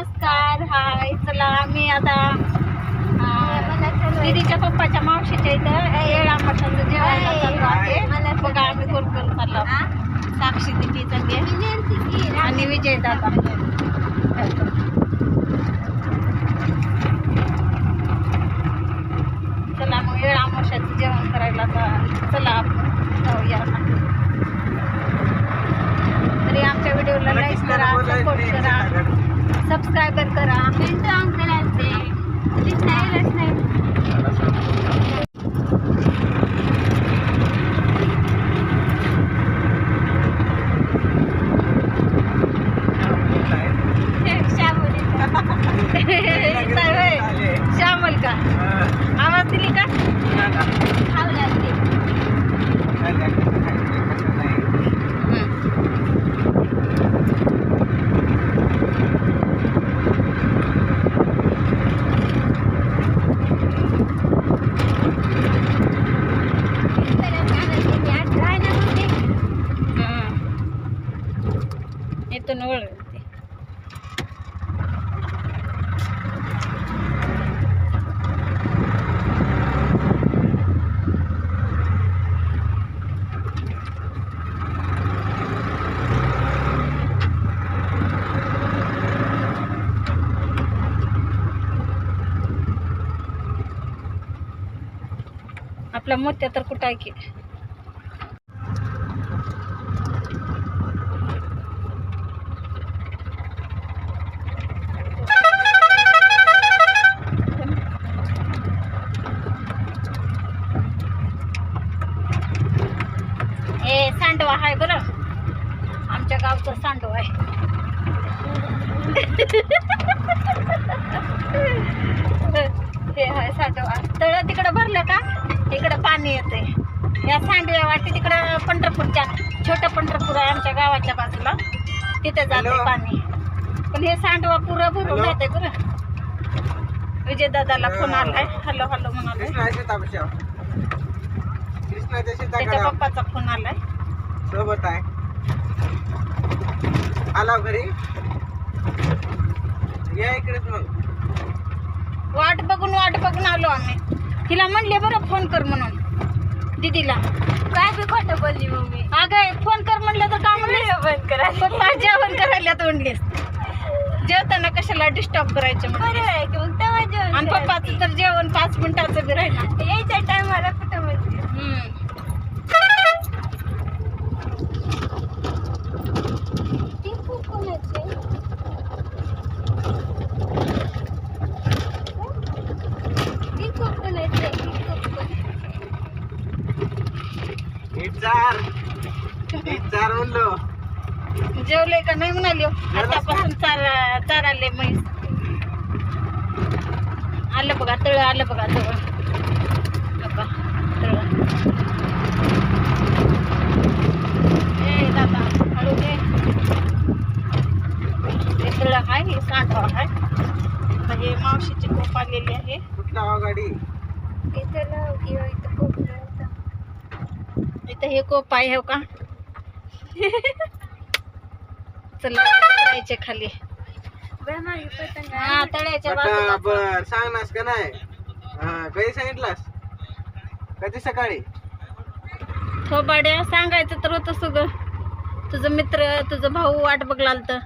नमस्कार हाय चला आम्ही आता अं, दीदीच्या पप्पाच्या मावशीच्या इथं येळा मठाचं जेवायला चाललो आहे. बघा आम्ही कोण कोण चाललो. साक्षी दिदीचा सगळे आणि विजय दादा. चला मग येळा मशाचं जेवण करायला चला आपण जाऊया आता. तरी आमच्या व्हिडिओला लाईक करा सपोर्ट करा सबस्क्रायबर करा. श्यामल का? आवाज दिली का? इथून आपल्या मोत्या तर कुठं आहे की? ए सांडवा आहे बरं. आमच्या गावचा सांडवा आहे. हे आहे सांडवा. तळ तिकडं भरलं का? इकडं पाणी येते या सांडव्या वाटी तिकडं पंढरपूरच्या छोटं पंढरपूर आहे आमच्या गावाच्या बाजूला. तिथे जाते. पाणी. पण हे सांडवा पुरं भरून. येते बरं. विजय दादाला फोन आलाय. हॅलो हॅलो म्हणाले त्याच्या पप्पाचा फोन आलाय. सोबत आहे. आला घरी? या इकडेच मग. वाट बघून वाट बघून आलो आम्ही. तिला म्हणले बरं फोन कर म्हणून. दीदीला. काय बी खोटं बोलली मम्मी? अगं फोन कर म्हणलं तर का म्हणले बंद पप्पा जेवण करायला तोंडलीस? जेवताना कशाला डिस्टर्ब करायचं आणि पप्पाचं तर जेवण पाच मिनिटाचं बी राहिलं. यायच्या टायमाला कुठं इचार इचार म्हणलो. जेवले का? नाही म्हणाले. आतापासून चारा चाराले म्हैस. आलं बघा तळ आलं बघा जवळ बघा तळ. ए दादा हळू दे. हे तळ आहे हे सांडवा आहे म्हणजे मावशीची कोप आलेली आहे. कुठला हवा गाडी इथं हे कोप आहे हो का? चला जायचे खाली. हा तळ्याच्या बाजूला. बर सांगनास का नाही? हा कधी सांगितलास? कधी सकाळी? थोबाड्या सांगायचं तर होतं सगळं. तुझं मित्र तुझं भाऊ वाट बघलाल तर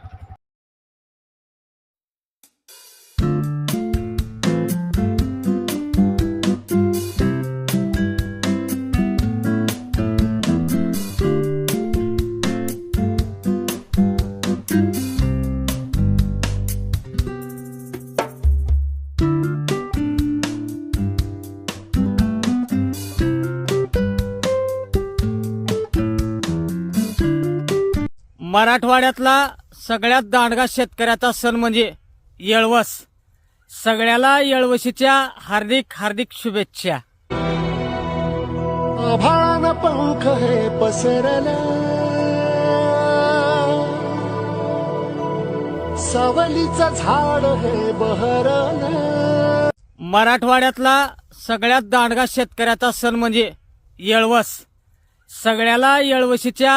मराठवाड्यातला सगळ्यात दांडगा शेतकऱ्याचा सण म्हणजे येळवस. सगळ्याला येळवशीच्या हार्दिक हार्दिक शुभेच्छा. आभाळानं पंख हे पसरला. सावलीचं झाड हे बहरलं. मराठवाड्यातला सगळ्यात दांडगा शेतकऱ्याचा सण म्हणजे येळवस. सगळ्याला येळवशीच्या